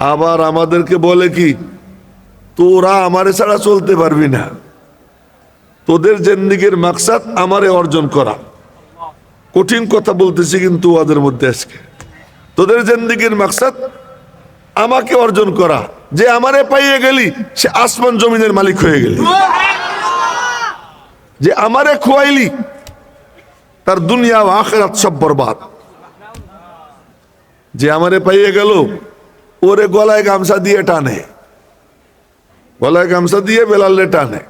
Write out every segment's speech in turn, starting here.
আবার আমাদেরকে বলে কি, তোরা আমারে ছাড়া চলতে পারবি না। তোদের জেন্দিগির মাকসাদ আমারে অর্জন করা। কঠিন কথা বলতেছি কিন্তু ওদের মধ্যে আজকে। তোদের জেন্দিগির মাকসাদ আমাকে অর্জন করা। যে আমারে পাইয়ে গেলি, সে আসমান জমিনের মালিক হয়ে গেলি। যে আমারে খোয়াইলি, তার দুনিয়া আখেরাত সব বরবাদ। যে আমারে পাইয়ে গেল, ওরে গলায় গামছা দিয়ে টানে। গলায় গামছা দিয়ে বেলালে টানে।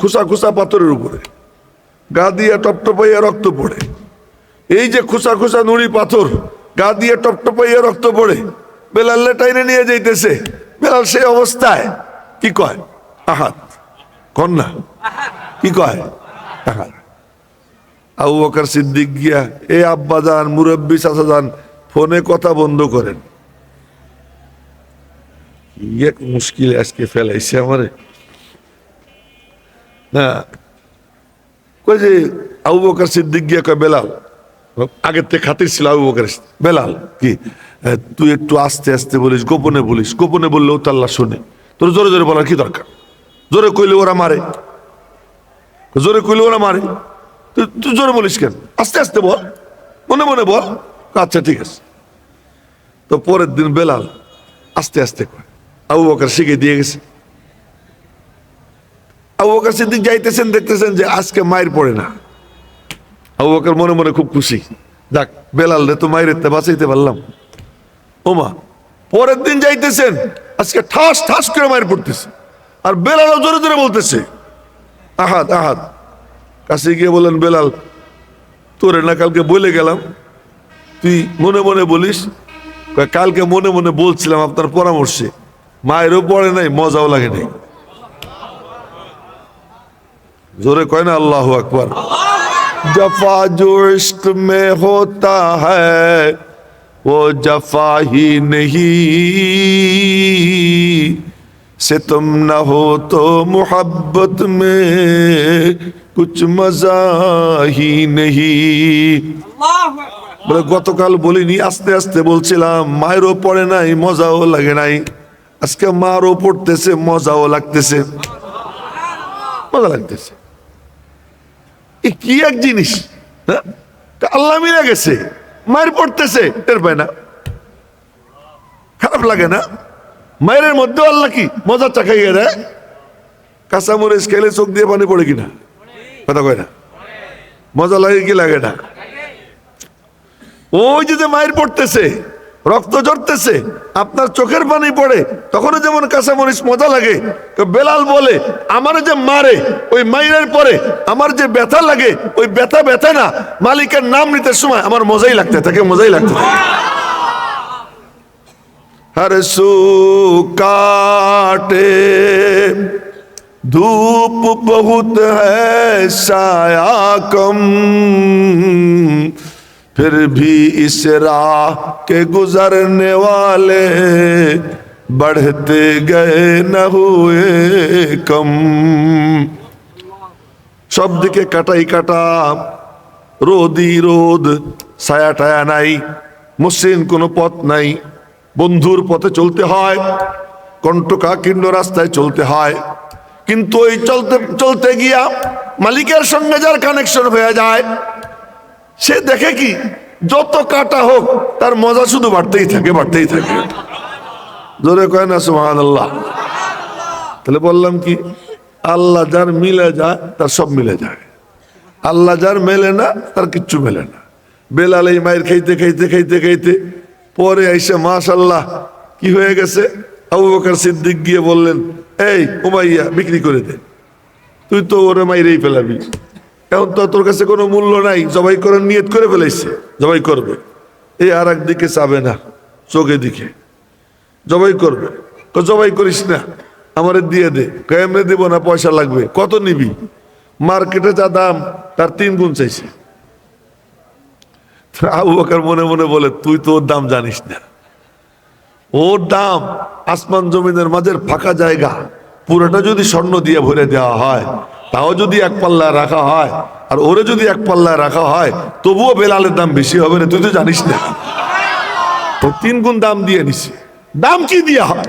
খুসা খুসা পাথরের উপরে। গা দিয়ে টপটপাইয়া রক্ত পড়ে। এই যে খুসা খুসা নুড়ি পাথর, গা দিয়ে টপটপাইয়া রক্ত পড়ে বেলালে টাইনে নিয়ে যাইতেছে। বেলাল সেই অবস্থায়, কি কয়? আহাত। কন্যা, কি কয়? আহাত। আবু বকর সিদ্দিক গিয়া, এ আব্বা যান, মুরব্বী চাচা যান, ফোনে কথা বন্ধ করেন। এক মুশকিল, আজকে ফেলাইছে আমারে। না, কই যে আবু বকর সিদ্দিক গিয়া কয়, বেলাল, আগের থেকে খাতির ছিল আবু বকর বেলাল, কি? তুই একটু আস্তে আস্তে বলিস, গোপনে বলিস, গোপনে বললেও তো আল্লাহ শুনে। তোর জোরে জোরে বলার কি দরকার? জোরে কইলে ওরা মারে। জোরে কইলে ওরা মারে। তুই জোরে বলিস কেন? আস্তে আস্তে বল। মনে মনে বল। আচ্ছা ঠিক আছে। তো পরের দিন বেলাল আস্তে আস্তে কয়, আবু বকর শিখে দিয়ে গেছে। আবু বকর সিদ্দিক যাইতেছেন, দেখতেছেন যে আজকে মায়ের পড়ে না। আবু বকর মনে মনে খুব খুশি। যাক, বেলাল রে, তো মায়ের বাঁচাইতে পারলাম। ওমা, পরের দিন যাইতেছেন, আজকে ঠাস ঠাস করে মায়ের পড়তেছে। আর বেলালও জোরে জোরে বলতেছে আহাত আহাদ। কাছে গিয়ে বলেন বেলাল, তোরে না কালকে বলে গেলাম। তুই মনে মনে বলিস কালকে মনে মনে বলছিলাম আপনার পরামর্শে। মায়েরও পড়ে নাই, মজাও লাগে নাই। জোরে কয় না, আল্লাহ আকবর। জফা জো ইস্ক মে হোতা হো জফা হি নহি। সে তুম না হো তো মোহাব্বত মে। কুচ মজাহি নেহি বলে গতকাল বলিনি আস্তে আস্তে বলছিলাম মায়েরও পড়ে নাই মজাও লাগে নাই। আজকে মারও পড়তেছে মজাও লাগতেছে। মজা লাগতেছে। এ কি এক জিনিস হ্যাঁ? আল্লাহ মিলে গেছে মায়ের পড়তেছে টের পায় না। খারাপ লাগে না? মায়ের মধ্যে আল্লাহ কি মজা চাকাইয়া দেয়? কাঁচামরিচ খেলে চোখ দিয়ে পানি পড়ে কিনা? কথা কয় না? মজা লাগে কি লাগে না? ওই যে মায়ের পড়তেছে, রক্ত জড়তেছে আপনার চোখের পানি পড়ে, তখনও যেমন কাঁচা মরিচ মজা লাগে। বেলাল বলে আমার যে মারে, ওই মায়ের পরে আমার যে ব্যথা লাগে, ওই ব্যথা ব্যথা না। মালিকের নাম নিতে সময় আমার মজাই লাগতে থাকে, মজাই লাগতে থাকে। হ্যাঁ সু কাটে। धूप बहुत है साया कम फिर भी इस राह के गुजरने वाले बढ़ते गए न हुए कम সব দিকে কাটাই কাটা রোদই রোদ ছায়া টায়া নাই মসৃণ কোনো পথ নাই বন্ধুর পথে চলতে হয় কণ্টকাকীর্ণ রাস্তায় চলতে হয় কিন্তু ওই চলতে চলতে গিয়া মালিকের সঙ্গে যার কানেকশন হয়ে যায়, সে দেখে কি, যত কাটা হোক, তার মজা শুধু বাড়তেই থাকে বাড়তেই থাকে। জোরে কয় না সুহান আল্লাহ তাহলে বললাম কি, আল্লাহ যার মিলে যায়, তার সব মিলে যায়। আল্লাহ যার মেলে না, তার কিচ্ছু মেলে না। বেলাল এই মায়ের খাইতে খাইতে খাইতে খাইতে, পরে আইসে মাশাল্লাহ কি হয়ে গেছে? আবু বকর সিদ্দিক গিয়ে বললেন এই, উমাইয়া, বিক্রি করে দে। তুই তো ওরে মাইরেই ফেলাবি। এখন তো তোর কাছে কোনো মূল্য নাই, জবাই করার নিয়ত করে ফেলাইছে, জবাই করবে। এই আর একদিকে চাবে না চোখে দিকে। জবাই করবে। জবাই করিস না, আমারে দিয়ে দে। কেমনে দিব না, পয়সা লাগবে। কত নিবি? মার্কেটে যা দাম, তার তিন গুণ চাইছে। আবু বকর মনে মনে বলে, তুই তো ওর দাম জানিস না। ওর দাম আসমান জমিনের মাঝের ফাঁকা জায়গা। পুরোটা যদি স্বর্ণ দিয়ে ভরে দেওয়া হয়, তাও যদি এক পাল্লায় রাখা হয়, আর ওরে যদি এক পাল্লায় রাখা হয়, তবুও বেলালের দাম বেশি হবে না তুই তো জানিস না। তো তিন গুণ দাম দিয়ে নিছি। দাম কি দিয়া হয়?